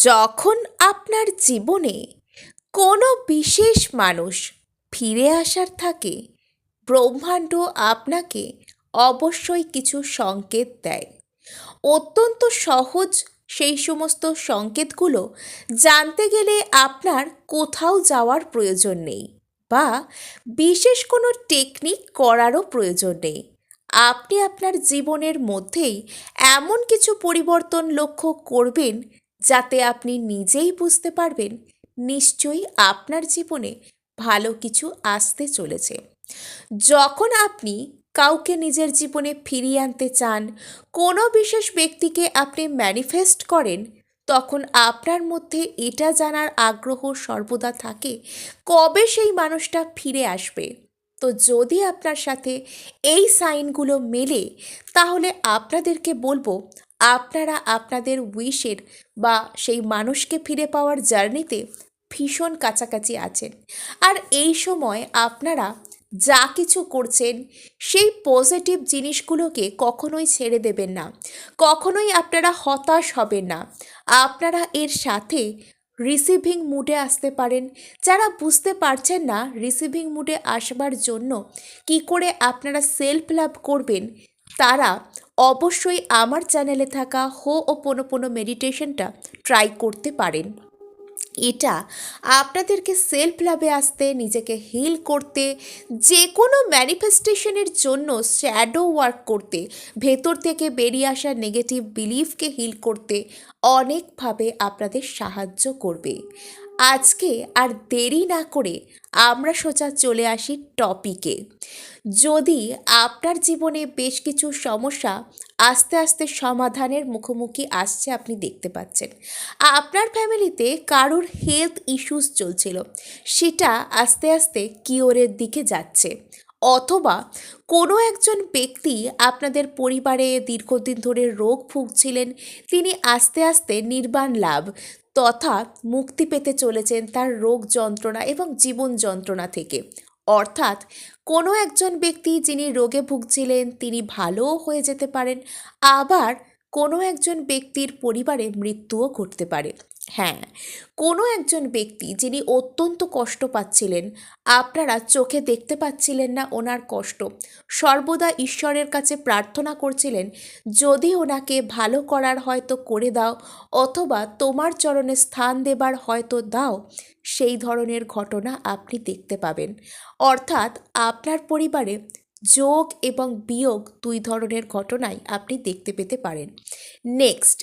যখন আপনার জীবনে কোনো বিশেষ মানুষ ফিরে আসার থাকে, ব্রহ্মাণ্ড আপনাকে অবশ্যই কিছু সংকেত দেয়। অত্যন্ত সহজ সেই সমস্ত সংকেতগুলো জানতে গেলে আপনার কোথাও যাওয়ার প্রয়োজন নেই বা বিশেষ কোনো টেকনিক করারও প্রয়োজন নেই। আপনি আপনার জীবনের মধ্যেই এমন কিছু পরিবর্তন লক্ষ্য করবেন যাতে আপনি নিজেই বুঝতে পারবেন, নিশ্চয়ই আপনার জীবনে ভালো কিছু আসতে চলেছে। যখন আপনি কাউকে নিজের জীবনে ফিরিয়ে আনতে চান, কোনো বিশেষ ব্যক্তিকে আপনি ম্যানিফেস্ট করেন, তখন আপনার মধ্যে এটা জানার আগ্রহ সর্বদা থাকে, কবে সেই মানুষটা ফিরে আসবে। তো যদি আপনার সাথে এই সাইনগুলো মেলে, তাহলে আপনাদেরকে বলব আপনারা আপনাদের উইশের বা সেই মানুষকে ফিরে পাওয়ার জার্নিতে ভীষণ কাছাকাছি আছেন। আর এই সময় আপনারা যা কিছু করছেন, সেই পজিটিভ জিনিসগুলোকে কখনোই ছেড়ে দেবেন না। কখনোই আপনারা হতাশ হবেন না। আপনারা এর সাথে রিসিভিং মুডে আসতে পারেন। যারা বুঝতে পারছেন না রিসিভিং মুডে আসবার জন্য কি করে আপনারা সেলফ লাভ করবেন, তারা অবশ্যই আমার চ্যানেলে থাকা হো ও পোনো পোনো মেডিটেশনটা ট্রাই করতে পারেন। এটা আপনাদেরকে সেলফ লাভে আসতে, নিজেকে হিল করতে যে কোনো ম্যানিফেস্টেশনের জন্য শ্যাডো ওয়ার্ক করতে, ভেতর থেকে বেরিয়ে আসা নেগেটিভ বিলিফকে হিল করতে অনেকভাবে আপনাদের সাহায্য করবে। আজকে আর দেরি না করে আমরা সোজা চলে আসি টপিকে যদি আপনার জীবনে বেশ কিছু সমস্যা আস্তে আস্তে সমাধানের মুখোমুখি আসছে, আপনি দেখতে পাচ্ছেন। আপনার ফ্যামিলিতে কারোর হেলথ ইস্যুস চলছিল, সেটা আস্তে আস্তে কিওরের দিকে যাচ্ছে। অথবা কোনো একজন ব্যক্তি আপনাদের পরিবারে দীর্ঘদিন ধরে রোগ ভুগছিলেন, তিনি আস্তে আস্তে নির্বাণ লাভ তথা মুক্তি পেতে চলেছেন তার রোগ যন্ত্রণা এবং জীবন যন্ত্রণা থেকে। অর্থাৎ কোনো একজন ব্যক্তি যিনি রোগে ভুগছিলেন, তিনি ভালোও হয়ে যেতে পারেন, আবার কোনো একজন ব্যক্তির পরিবারে মৃত্যুও ঘটতে পারে। হ্যাঁ কোনো একজন ব্যক্তি যিনি অত্যন্ত কষ্ট পাচ্ছিলেন, আপনারা চোখে দেখতে পাচ্ছিলেন না ওনার কষ্ট। সর্বদা ঈশ্বরের কাছে প্রার্থনা করছিলেন, যদি ওনাকে ভালো করার হয়তো করে দাও, অথবা তোমার চরণে স্থান দেবার হয়তো দাও সেই ধরনের ঘটনা আপনি দেখতে পাবেন। অর্থাৎ আপনার পরিবারে যোগ এবং বিয়োগ দুই ধরনের ঘটনাই আপনি দেখতে পেতে পারেন। নেক্সট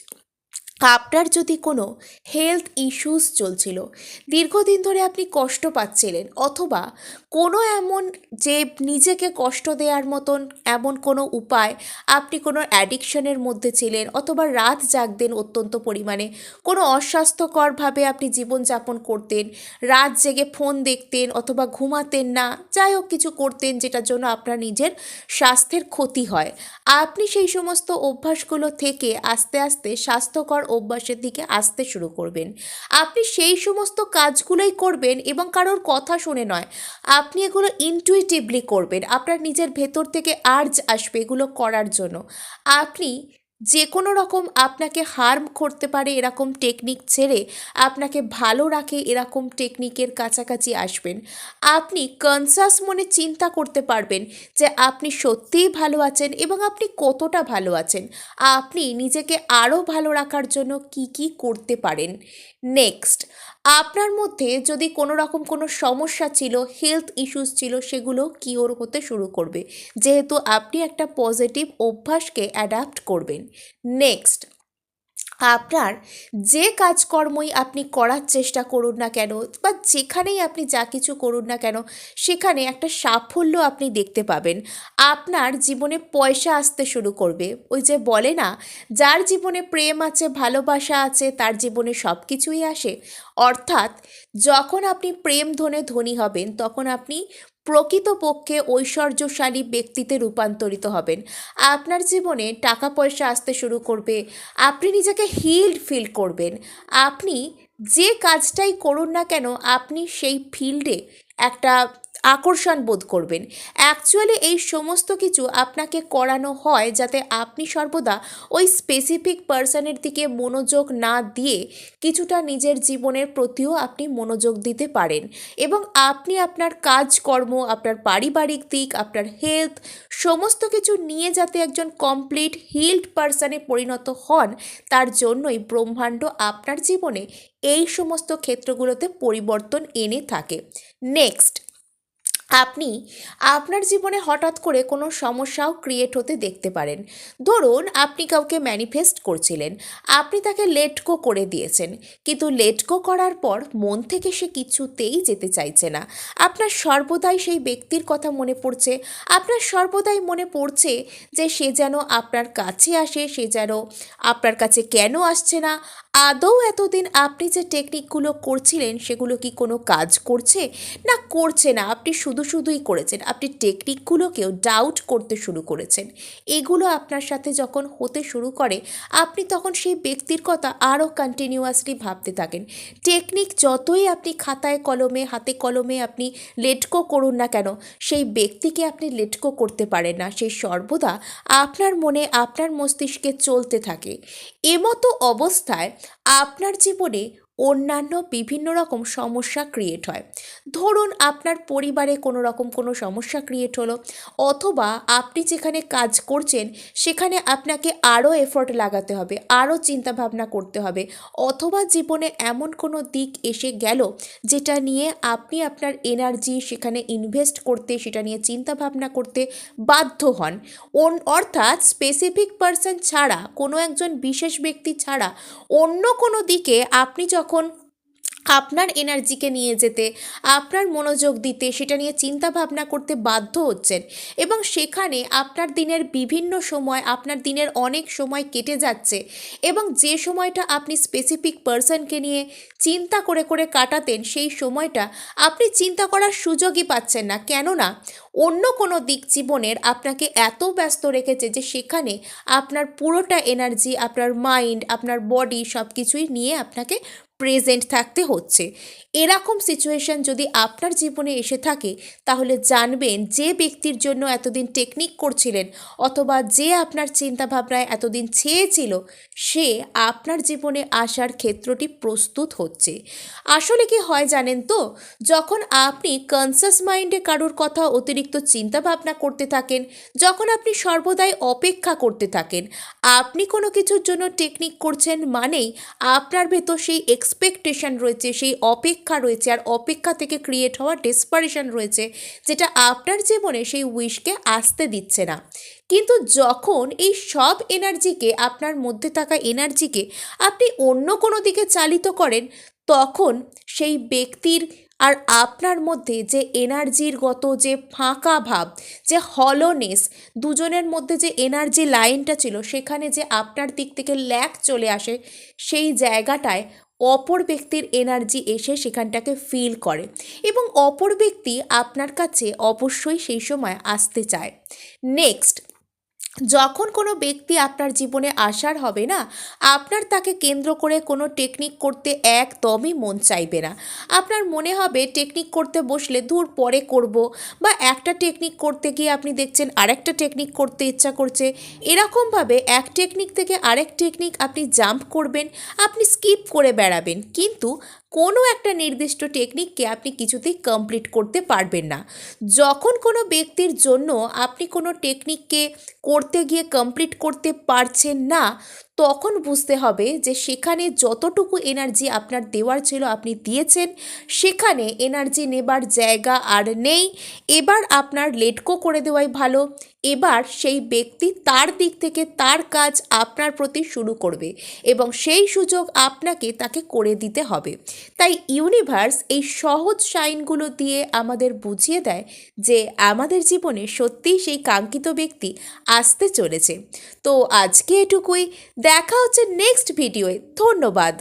আপনার যদি কোনো হেলথ ইস্যুস চলছিল, দীর্ঘদিন ধরে আপনি কষ্ট পাচ্ছিলেন অথবা কোনো এমন যে নিজেকে কষ্ট দেওয়ার মতন এমন কোনো উপায় আপনি কোনো অ্যাডিকশনের মধ্যে ছিলেন অথবা রাত জাগতেন অত্যন্ত পরিমাণে, কোনো অস্বাস্থ্যকরভাবে আপনি জীবনযাপন করতেন, রাত জেগে ফোন দেখতেন অথবা ঘুমাতেন না, যাই হোক কিছু করতেন যেটার জন্য আপনার নিজের স্বাস্থ্যের ক্ষতি হয়। আপনি সেই সমস্ত অভ্যাসগুলো থেকে আস্তে আস্তে স্বাস্থ্যকর অভ্যাসের দিকে আসতে শুরু করবেন। আপনি সেই সমস্ত কাজগুলোই করবেন এবং কারোর কথা শুনে নয়। আপনি এগুলো ইনটুইটিভলি করবেন। আপনার নিজের ভেতর থেকে আর্জ আসবে এগুলো করার জন্য। আপনি যে কোনো রকম আপনাকে হার্ম করতে পারে এরকম টেকনিক ছেড়ে আপনাকে ভালো রাখে এরকম টেকনিকের কাছাকাছি আসবেন। আপনি কনসাস মনে চিন্তা করতে পারবেন যে আপনি সত্যিই ভালো আছেন এবং আপনি কতটা ভালো আছেন। আপনি নিজেকে আরও ভালো রাখার জন্য কি কি করতে পারেন। নেক্সট আপনার মধ্যে যদি কোনো রকম কোনো সমস্যা ছিল হেলথ ইস্যুস ছিল, সেগুলো কিওর হতে শুরু করবে। যেহেতু আপনি একটা পজিটিভ অভ্যাসকে অ্যাডাপ্ট করবেন। নেক্সট আপনার যে কাজকর্মই আপনি করার চেষ্টা করুন না কেন বা যেখানেই আপনি যা কিছু করুন না কেন, সেখানে একটা সাফল্য আপনি দেখতে পাবেন। আপনার জীবনে পয়সা আসতে শুরু করবে। ওই যে বলে না, যার জীবনে প্রেম আছে, ভালোবাসা আছে, তার জীবনে সব কিছুই আসে। অর্থাৎ যখন আপনি প্রেম ধনে ধনী হবেন, তখন আপনি প্রকৃতপক্ষে ঐশ্বর্যশালী ব্যক্তিতে রূপান্তরিত হবেন। আপনার জীবনে টাকা পয়সা আসতে শুরু করবে, আপনি নিজেকে হিল্ড ফিল করবেন। আপনি যে কাজটাই করুন না কেন, আপনি সেই ফিল্ডে একটা আকর্ষণ বোধ করবেন। অ্যাকচুয়ালি এই সমস্ত কিছু আপনাকে করানো হয় যাতে আপনি সর্বদা ওই স্পেসিফিক পার্সনের দিকে মনোযোগ না দিয়ে কিছুটা নিজের জীবনের প্রতিও আপনি মনোযোগ দিতে পারেন। এবং আপনি আপনার কাজকর্ম, আপনার পারিবারিক দিক, আপনার হেলথ সমস্ত কিছু নিয়ে যাতে একজন কমপ্লিট হিল্ড পার্সনে পরিণত হন, তার জন্যই ব্রহ্মাণ্ড আপনার জীবনে এই সমস্ত ক্ষেত্রগুলোতে পরিবর্তন এনে থাকে। নেক্সট আপনি আপনার জীবনে হঠাৎ করে কোনো সমস্যাও ক্রিয়েট হতে দেখতে পারেন। ধরুন, আপনি কাউকে ম্যানিফেস্ট করছিলেন। আপনি তাকে লেটকো করে দিয়েছেন। কিন্তু লেটকো করার পর মন থেকে সে কিছুতেই যেতে চাইছে না। আপনার সর্বদাই সেই ব্যক্তির কথা মনে পড়ছে। আপনার সর্বদাই মনে পড়ছে যে সে যেন আপনার কাছে আসে, সে যেন আপনার কাছে কেন আসছে না? আদৌ এতদিন আপনি যে টেকনিকগুলো করছিলেন, সেগুলো কি কোনো কাজ করছে? না করছে না। আপনি শুধু শুধুই করেছেন। আপনি টেকনিকগুলোকেও ডাউট করতে শুরু করেছেন। এগুলো আপনার সাথে যখন হতে শুরু করে, আপনি তখন সেই ব্যক্তির কথা আরও কন্টিনিউয়াসলি ভাবতে থাকেন। টেকনিক যতই আপনি খাতায় কলমে, হাতে কলমে আপনি লেটকো করুন না কেন, সেই ব্যক্তিকে আপনি লেটকো করতে পারেন না। সেই সর্বদা আপনার মনে, আপনার মস্তিষ্কে চলতে থাকে। এমতো অবস্থায় আপনার জীবনে অন্যান্য বিভিন্ন রকম সমস্যা ক্রিয়েট হয়। ধরুন আপনার পরিবারে কোনো রকম কোনো সমস্যা ক্রিয়েট হলো, অথবা আপনি যেখানে কাজ করছেন, সেখানে আপনাকে আরও এফোর্ট লাগাতে হবে, আরও চিন্তাভাবনা করতে হবে, অথবা জীবনে এমন কোনো দিক এসে গেল, যেটা নিয়ে আপনি আপনার এনার্জি সেখানে ইনভেস্ট করতে, সেটা নিয়ে চিন্তাভাবনা করতে বাধ্য হন। অন- অর্থাৎ স্পেসিফিক পার্সন ছাড়া, কোনো একজন বিশেষ ব্যক্তি ছাড়া অন্য কোনো দিকে আপনি যখন আপনার এনার্জিকে নিয়ে যেতে, আপনার মনোযোগ দিতে সেটা নিয়ে চিন্তা ভাবনা করতে বাধ্য হচ্ছেন এবং সেখানে আপনার দিনের বিভিন্ন সময়, আপনার দিনের অনেক সময় কেটে যাচ্ছে এবং যে সময়টা আপনি স্পেসিফিক পার্সনকে নিয়ে চিন্তা করে করে কাটাতেন সেই সময়টা আপনি চিন্তা করার সুযোগই পাচ্ছেন না। কেননা অন্য কোনো দিক জীবনের আপনাকে এত ব্যস্ত রেখেছে যে সেখানে আপনার পুরোটা এনার্জি আপনার মাইন্ড আপনার বডি সব কিছুই নিয়ে আপনাকে প্রেজেন্ট থাকতে হচ্ছে। এরকম সিচুয়েশন যদি আপনার জীবনে এসে থাকে, তাহলে জানবেন যে ব্যক্তির জন্য এতদিন টেকনিক করছিলেন অথবা যে আপনার চিন্তাভাবনায় এতদিন ছেয়েছিল সে আপনার জীবনে আসার ক্ষেত্রটি প্রস্তুত হচ্ছে। আসলে কি হয় জানেন তো, যখন আপনি কনসাস মাইন্ডে কারোর কথা অতিরিক্ত চিন্তাভাবনা করতে থাকেন, যখন আপনি সর্বদাই অপেক্ষা করতে থাকেন, আপনি কোনো কিছুর জন্য টেকনিক করছেন মানেই আপনার ভেতর সেই এক্সপেকটেশন রয়েছে, সেই অপেক্ষা রয়েছে আর অপেক্ষা থেকে ক্রিয়েট হওয়া ডেসপারেশন রয়েছে যেটা আপনার জীবনে সেই উইশকে আসতে দিচ্ছে না। কিন্তু যখন এই সব এনার্জিকে আপনার মধ্যে থাকা এনার্জিকে আপনি অন্য কোনো দিকে চালিত করেন, তখন সেই ব্যক্তির আর আপনার মধ্যে যে এনার্জির গত যে ফাঁকা ভাব, যে হলোনেস দুজনের মধ্যে যে এনার্জি লাইনটা ছিল, সেখানে যে আপনার দিক থেকে ল্যাক চলে আসে, সেই জায়গাটায় অপর ব্যক্তির এনার্জি এসে সেখানটাকে ফিল করে এবং অপর ব্যক্তি আপনার কাছে অবশ্যই সেই সময় আসতে চায়। নেক্সট যখন কোনো ব্যক্তি আপনার জীবনে আসার হবে না, আপনার তাকে কেন্দ্র করে কোনো টেকনিক করতে একদমই মন চাইবে না। আপনার মনে হবে টেকনিক করতে বসলে দূর পরে করব বা একটা টেকনিক করতে গিয়ে আপনি দেখছেন আরেকটা টেকনিক করতে ইচ্ছা করছে। এরকমভাবে এক টেকনিক থেকে আরেক টেকনিক আপনি জাম্প করবেন, আপনি স্কিপ করে বেড়াবেন। কিন্তু কোনো একটা নির্দিষ্ট টেকনিককে আপনি কিছুতেই কমপ্লিট করতে পারবেন না। যখন কোনো ব্যক্তির জন্য আপনি কোনো টেকনিককে করতে গিয়ে কমপ্লিট করতে পারছেন না তখন বুঝতে হবে যে সেখানে যতটুকু এনার্জি আপনার দেওয়ার ছিল আপনি দিয়েছেন, সেখানে এনার্জি নেবার জায়গা আর নেই। এবার আপনার লেটকো করে দেওয়াই ভালো। এবার সেই ব্যক্তি তার দিক থেকে তার কাজ আপনার প্রতি শুরু করবে এবং সেই সুযোগ আপনাকে তাকে করে দিতে হবে। তাই ইউনিভার্স এই সহজ সাইনগুলো দিয়ে আমাদের বুঝিয়ে দেয় যে আমাদের জীবনে সত্যিই সেই কাঙ্ক্ষিত ব্যক্তি আসতে চলেছে। তো আজকে এটুকুই। দেখা হচ্ছে নেক্সট ভিডিওয়ে। ধন্যবাদ।